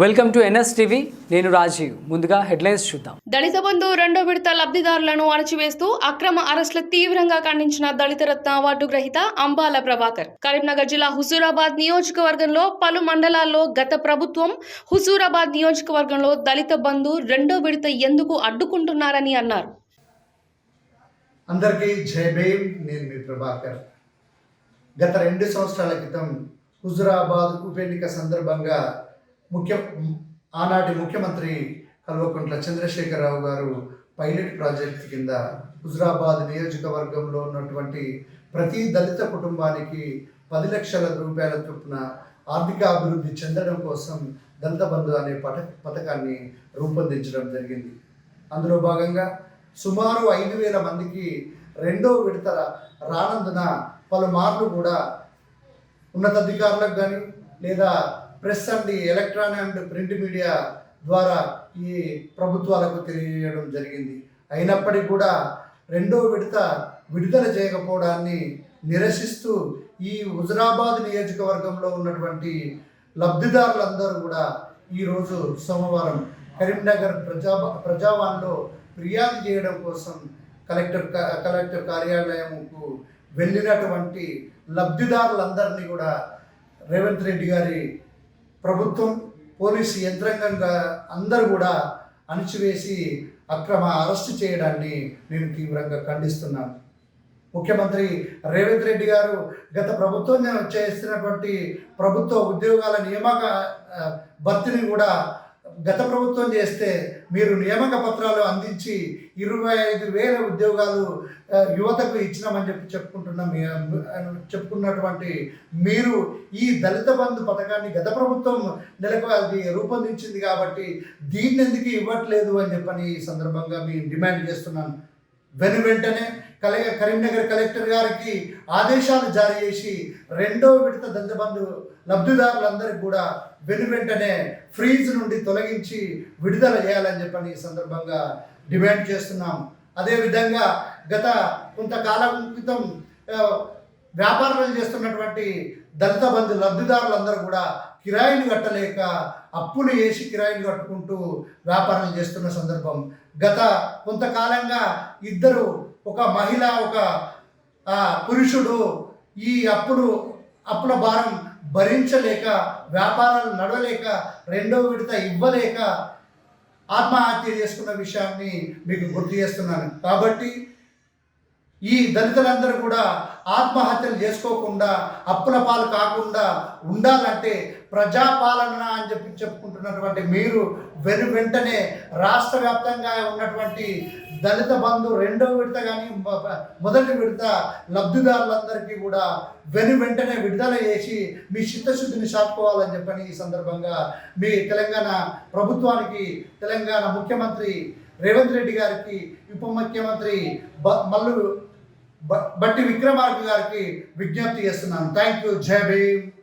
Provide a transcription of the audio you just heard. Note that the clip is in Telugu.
Welcome to NS TV. నేను రాజీవ్. ముందుగా హెడ్లైన్స్ చూద్దాం. దళిత బంధు రెండో విడత లబ్ధిదారులను అణచివేస్తూ అక్రమ అరెస్టులు తీవ్రంగా ఖండించిన దళిత రత్న అవార్డు గ్రహీత అంబాల ప్రభాకర్. కరీంనగర్ జిల్లా హుజూరాబాద్ నియోజకవర్గంలో పలు మండలాల్లో గత ప్రభుత్వం హుజూరాబాద్ నియోజకవర్గంలో దళిత బంధు రెండో విడత ఎందుకు అడ్డుకుంటున్నారని అన్నారు. అందరికీ జై భీమ్. నేను మీ ప్రభాకర్. గత రెండు సంవత్సరాల క్రితం హుజురాబాద్ ఉప ఎన్నిక సందర్భంగా ముఖ్య ఆనాటి ముఖ్యమంత్రి కల్వకుంట్ల చంద్రశేఖరరావు గారు పైలట్ ప్రాజెక్ట్ కింద హుజరాబాద్ నియోజకవర్గంలో ఉన్నటువంటి ప్రతి దళిత కుటుంబానికి పది లక్షల రూపాయల చొప్పున ఆర్థిక అభివృద్ధి చెందడం కోసం దళిత బంధు అనే పథ పథకాన్ని రూపొందించడం జరిగింది. అందులో భాగంగా సుమారు ఐదు వేల మందికి రెండో విడత రానందున పలుమార్లు కూడా ఉన్నతాధికారులకు కానీ లేదా press and electron and print media ద్వారా ఈ ప్రభుత్వాలకు తెలియజేయడం జరిగింది. అయినప్పటికీ కూడా రెండో విడత విడుదల చేయకపోవడాన్ని నిరసిస్తూ ఈ హుజరాబాద్ నియోజకవర్గంలో ఉన్నటువంటి లబ్ధిదారులందరూ కూడా ఈరోజు సోమవారం కరీంనగర్ ప్రజా ప్రజావాన్లో ఫిర్యాదు చేయడం కోసం కలెక్టర్ క- కలెక్టర్ కార్యాలయంకు వెళ్ళినటువంటి లబ్ధిదారులందరినీ కూడా రేవంత్ రెడ్డి గారి ప్రభుత్వం పోలీసు యంత్రాంగంగా అందరూ కూడా అణిచివేసి అక్రమ అరెస్టు చేయడాన్ని నేను తీవ్రంగా ఖండిస్తున్నాను. ముఖ్యమంత్రి రేవంత్ రెడ్డి గారు గత ప్రభుత్వం చేస్తున్నటువంటి ప్రభుత్వ ఉద్యోగాల నియామక భర్తీని కూడా గత ప్రభుత్వం చేస్తే మీరు నియామక పత్రాలు అందించి ఇరవై ఐదు వేల ఉద్యోగాలు యువతకు ఇచ్చినామని చెప్పి చెప్పుకుంటున్న మీ చెప్పుకున్నటువంటి మీరు ఈ దళిత బంధు పథకాన్ని గత ప్రభుత్వం నెలకు అది రూపొందించింది కాబట్టి దీన్ని ఎందుకు ఇవ్వట్లేదు అని చెప్పని ఈ సందర్భంగా మీ డిమాండ్ చేస్తున్నాను. వెను వెంటనే కలె కరీంనగర్ కలెక్టర్ గారికి ఆదేశాలు జారీ చేసి రెండో విడత దళిత లబ్ధిదారులందరికీ కూడా వెను వెంటనే ఫ్రీజ్ నుండి తొలగించి విడుదల చేయాలని చెప్పని ఈ సందర్భంగా డిమాండ్ చేస్తున్నాం. అదేవిధంగా గత కొంతకాలం క్రితం వ్యాపారాలు చేస్తున్నటువంటి దళిత బంధు లబ్ధిదారులందరూ కూడా కిరాయిని కట్టలేక అప్పులు వేసి కిరాయిని కట్టుకుంటూ వ్యాపారం చేస్తున్న సందర్భం. గత కొంతకాలంగా ఇద్దరు ఒక మహిళ ఒక పురుషుడు ఈ అప్పుడు అప్పుల భారం భరించలేక వ్యాపారాలు నడవలేక రెండో విడత ఇవ్వలేక ఆత్మహత్య చేసుకున్న విషయాన్ని మీకు గుర్తు చేస్తున్నాను. కాబట్టి ఈ దళితులందరూ కూడా ఆత్మహత్యలు చేసుకోకుండా అప్పుల పాలు కాకుండా ఉండాలంటే ప్రజాపాలన అని చెప్పి చెప్పుకుంటున్నటువంటి మీరు వెను వెంటనే రాష్ట్ర వ్యాప్తంగా ఉన్నటువంటి దళిత బంధు రెండో విడత కానీ మొదటి విడత లబ్ధిదారులందరికీ కూడా వెను వెంటనే విడుదల చేసి మీ చిత్తశుద్ధిని చాటుకోవాలని చెప్పని ఈ సందర్భంగా మీ తెలంగాణ ప్రభుత్వానికి తెలంగాణ ముఖ్యమంత్రి రేవంత్ రెడ్డి గారికి ఉప ముఖ్యమంత్రి బ మల్లు బట్టి విక్రమార్క గారికి విజ్ఞప్తి చేస్తున్నాను. థ్యాంక్ యూ జై భీమ్.